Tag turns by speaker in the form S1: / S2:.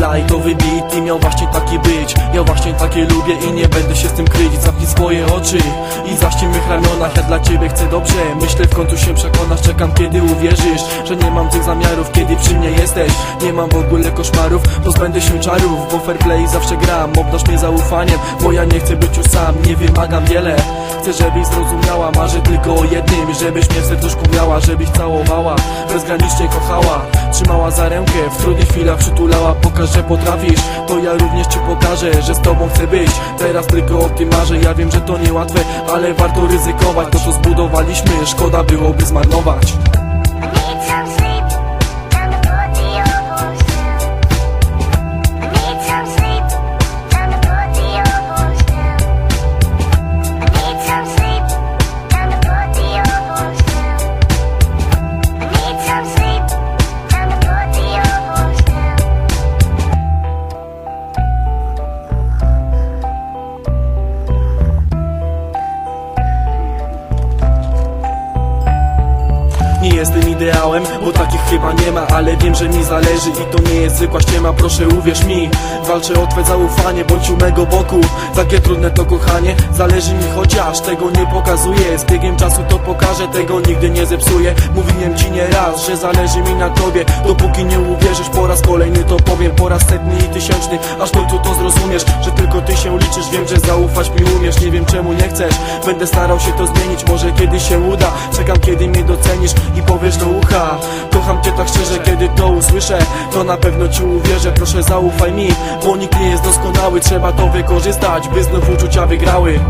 S1: Lajtowy beat i miał właśnie taki być. Ja właśnie takie lubię i nie będę się z tym kryć. Zamknij swoje oczy i zaściem mych ramionach. Ja dla ciebie chcę dobrze, myślę w końcu się przekonasz. Czekam kiedy uwierzysz, że nie mam tych zamiarów Kiedy przy mnie jesteś, nie mam w ogóle koszmarów Pozbędę się czarów, bo fair play zawsze gram. Obdarz mnie zaufaniem, bo ja nie chcę być już sam. Nie wymagam wiele, chcę żebyś zrozumiała Marzę tylko o jednym, żebyś mnie w serduszku miała Żebyś całowała, bezgranicznie kochała. Trzymała za rękę, w trudnych chwilach przytulała Pokaż, że potrafisz, to ja również ci pokażę Że z tobą chcę być, teraz tylko o tym marzę Ja wiem, że to niełatwe, ale warto ryzykować. To co zbudowaliśmy, szkoda byłoby zmarnować jestem ideałem, bo takich chyba nie ma Ale wiem, że mi zależy i to nie jest zwykła ściema. Proszę uwierz mi, walczę o twoje zaufanie Bądź u mego boku, takie trudne to kochanie Zależy mi chociaż, tego nie pokazuję. Z biegiem czasu to pokażę, tego nigdy nie zepsuję. Mówiłem ci nie raz, że zależy mi na tobie. Dopóki nie uwierzysz, po raz kolejny to powiem. Po raz setny i tysięczny, aż w końcu to zrozumiesz Że tylko ty się liczysz, wiem, że zaufać mi umiesz Nie wiem czemu nie chcesz, będę starał się to zmienić Może kiedyś się uda, czekam kiedy mnie docenisz I powiesz do ucha, kocham cię tak szczerze Kiedy to usłyszę, to na pewno ci uwierzę. Proszę zaufaj mi, bo nikt nie jest doskonały. Trzeba to wykorzystać, by znów uczucia wygrały